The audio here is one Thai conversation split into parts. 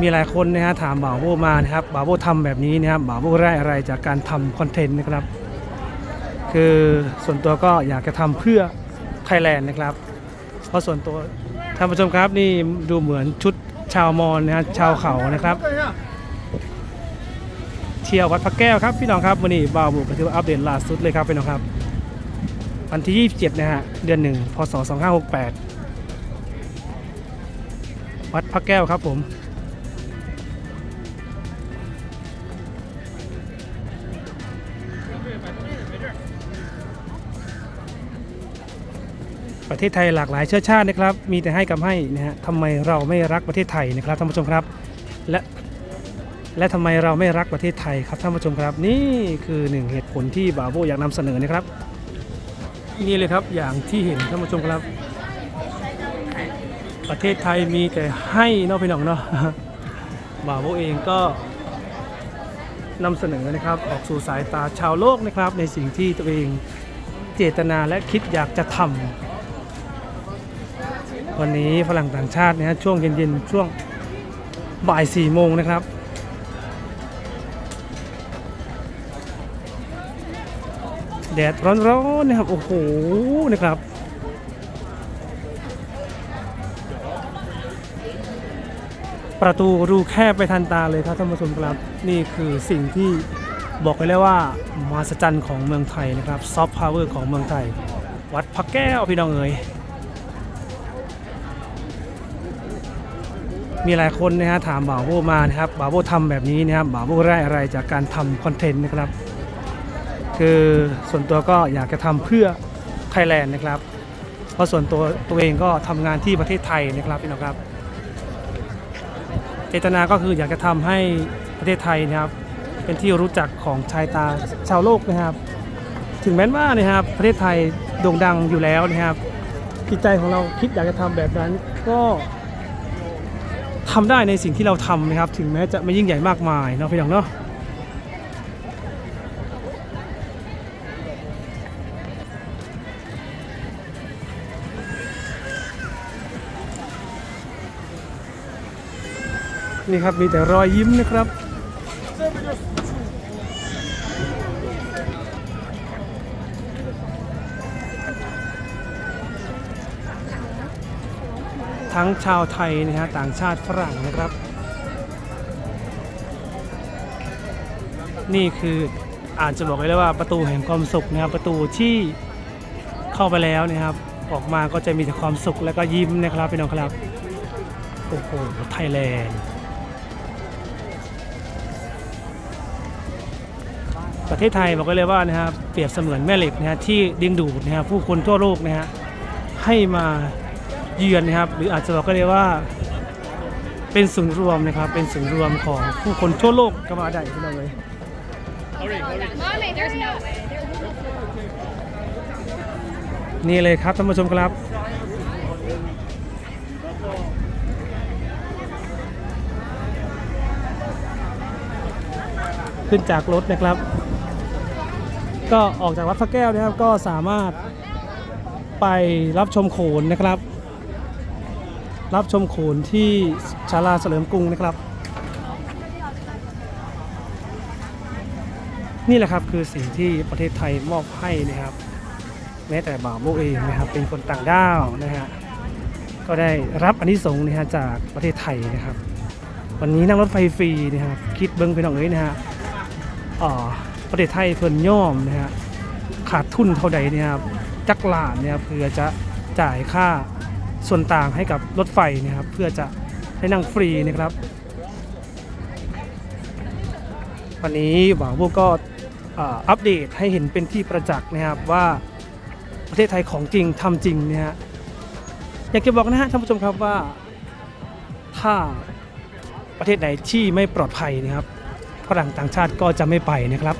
มีหลายคนนะฮะถามบ่าวโบมานะครับบ่าวโบทำแบบนี้นะครับบ่าวโบได้อะไรจากการทำคอนเทนต์นะครับ คือส่วนตัวก็อยากจะทำเพื่อไทยแลนด์นะครับ เพราะส่วนตัวท่านผู้ชมครับนี่ดูเหมือนชุดชาวมอญนะฮะชาวเขานะครับ เที่ยววัดพระแก้วครับพี่น้องครับวันนี้บ่าวบุกก็ถือว่าอัปเดตล่าสุดเลยครับพี่น้องครับ วันที่ 27 นะฮะเดือนหนึ่งพศ2568 วัดพระแก้วครับผม ประเทศไทยหลากหลายเชื้อชาตินะครับ มีแต่ให้กับให้นะฮะทำไมเราไม่รักประเทศไทยนะครับท่านผู้ชมครับ และและทำไมเราไม่รักประเทศไทยครับท่านผู้ชมครับ นี่คือหนึ่งเหตุผลที่บาโบอยากนำเสนอนะครับ นี่เลยครับอย่างที่เห็นท่านผู้ชมครับ ประเทศไทยมีแต่ให้นาะพี่น้องเนาะบาโบเองก็นำเสนอนะครับออกสู่สายตาชาวโลกนะครับ ในสิ่งที่ตัวเองเจตนาและคิดอยากจะทำ วันนี้ฝรั่งต่างชาตินะช่วงเย็นๆช่วงบ่ายสี่โมงนะครับ แดดร้อนๆนะครับ โอ้โหนะครับ ประตูรูแคบไปทันตาเลยครับท่านผู้ชมครับ นี่คือสิ่งที่บอกไปแล้วว่ามหัศจรรย์ของเมืองไทยนะครับซอฟต์พาวเวอร์ของเมืองไทย วัดพระแก้วพี่น้องเอ๋ย มีหลายคนนะฮะถามบ่าวโบมานะครับบ่าวโบทำแบบนี้นะครับบ่าวโบได้อะไรจากการทำคอนเทนต์นะครับ คือส่วนตัวก็อยากจะทำเพื่อไทยแลนด์นะครับ เพราะส่วนตัวตัวเองก็ทำงานที่ประเทศไทยนะครับพี่น้องครับเจตนาก็คืออยากจะทำให้ประเทศไทยนะครับ เป็นที่รู้จักของชายตาชาวโลกนะครับ ถึงแม้ว่านะครับประเทศไทยโด่งดังอยู่แล้วนะครับจิตใจของเราคิดอยากจะทำแบบนั้นก็ ทำได้ในสิ่งที่เราทำนะครับ ถึงแม้จะไม่ยิ่งใหญ่มากมายเนาะพี่น้องเนาะนี่ครับมีแต่รอยยิ้มนะครับ ทั้งชาวไทยนะฮะต่างชาติฝรั่งนะครับ นี่คืออาจจะบอกเลยว่าประตูแห่งความสุขนะครับประตูที่เข้าไปแล้วนะครับ ออกมาก็จะมีแต่ความสุขแล้วก็ยิ้มนะครับพี่น้องครับโอ้โหไทยแลนด์ประเทศไทยบอกไว้เลยว่านะครับเปรียบเสมือนแม่เหล็กนะฮะที่ดึงดูดนะฮะผู้คนทั่วโลกนะฮะให้มา เยือนนะครับ หรืออาจจะบอกก็เลยว่า เป็นศูนย์รวมนะครับ เป็นศูนย์รวมของผู้คนทั่วโลกก็มาได้ที่เราเลย Mommy, there's no way. นี่เลยครับท่านผู้ชมครับ ขึ้นจากรถนะครับ ก็ออกจากวัดพระแก้วนะครับก็สามารถไปรับชมโขนนะครับ รับชมโขนที่ศาลาเฉลิมกรุงนะครับ นี่แหละครับคือสิ่งที่ประเทศไทยมอบให้นะครับ แม้แต่บ่าวโมเองนะครับเป็นคนต่างด้าวนะฮะก็ได้รับอานิสงส์นะฮะจากประเทศไทยนะครับ วันนี้นั่งรถไฟฟรีนะครับคิดเบิ้งไปหน่องเอ้ยนะฮะอ่าประเทศไทยเพิ่นย่อมนะฮะขาดทุนเท่าใดเนี่ยครับจักรลานเนี่ยเพื่อจะจ่ายค่า ส่วนต่างให้กับรถไฟนะครับเพื่อจะได้นั่งฟรีนะครับ วันนี้บ่าวโบก็อ่าอัปเดตให้เห็นเป็นที่ประจักษ์นะครับว่าประเทศไทยของจริงทำจริงเนี่ยฮะอยากจะบอกนะฮะท่านผู้ชมครับว่าถ้าประเทศไหนที่ไม่ปลอดภัยนะครับฝรั่งต่างชาติก็จะไม่ไปนะครับ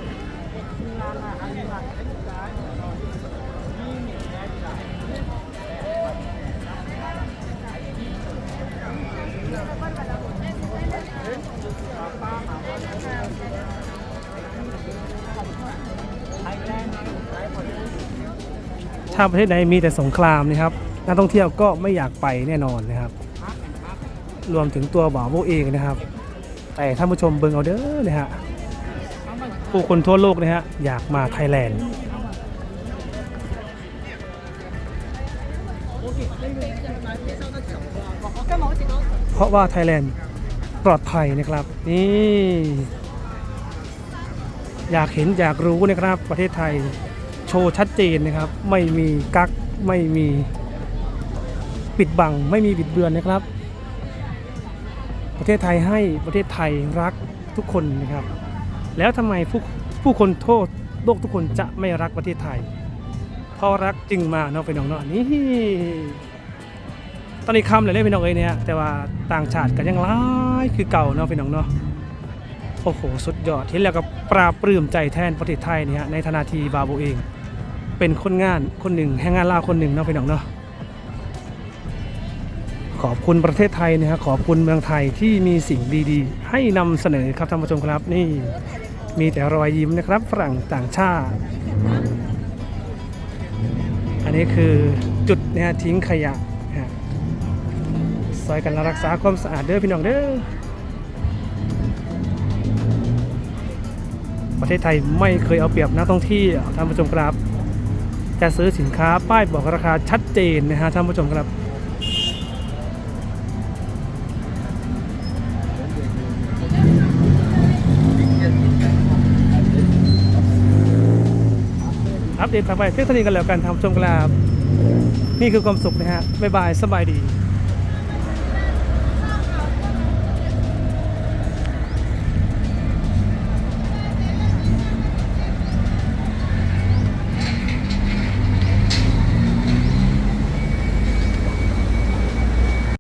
ถ้าประเทศไหนมีแต่สงครามนะครับนักท่องเที่ยวก็ไม่อยากไปแน่นอนนะครับ รวมถึงตัวบ่าวโบเองนะครับ แต่ท่านผู้ชมเบิ่งเอาเด้อนะฮะผู้คนทั่วโลกนะฮะอยากมาไทยแลนด์เพราะว่าไทยแลนด์ปลอดภัยนะครับนี่อยากเห็นอยากรู้นะครับประเทศไทย โชว์ชัดเจนนะครับ ไม่มีกักไม่มีปิดบัง ไม่มีบิดเบือนนะครับ ประเทศไทยให้ประเทศไทยรักทุกคนนะครับ แล้วทำไมผู้ผู้คนโทษโลกทุกคนจะไม่รักประเทศไทย เพราะรักจึงมาเนาะไปน้องเนาะนี่ตอนนี้คำเลยเล่นพี่น้องเอ้ยเนี่ยแต่ว่าต่างชาติก็ยังร้ายคือเก่าเนาะพี่น้องเนาะโอ้โห สุดยอดเห็นแล้วก็ปราบปลื้มใจแทนประเทศไทยเนี่ยในฐานะทีบาโบเอง เป็นคนงานคนหนึ่งแห่งงานลาวคนหนึ่งเนาะพี่น้องเนาะขอบคุณประเทศไทยนะฮะขอบคุณเมืองไทยที่มีสิ่งดีๆ ให้นำเสนอครับท่านผู้ชมครับนี่มีแต่รอยยิ้มนะครับฝรั่งต่างชาติ อันนี้คือจุดนะฮะทิ้งขยะฮะซอยกันรักษาความสะอาดเด้อพี่น้องเด้อประเทศไทยไม่เคยเอาเปรียบนักท่องเที่ยวท่านผู้ชมครับ จะซื้อสินค้าป้ายบอกราคาชัดเจนนะฮะท่านผู้ชมครับ อัปเดตต่อไปเพียงเท่านี้กันแล้วกันท่านผู้ชมครับ นี่คือความสุขนะฮะบ๊ายบายสบายดี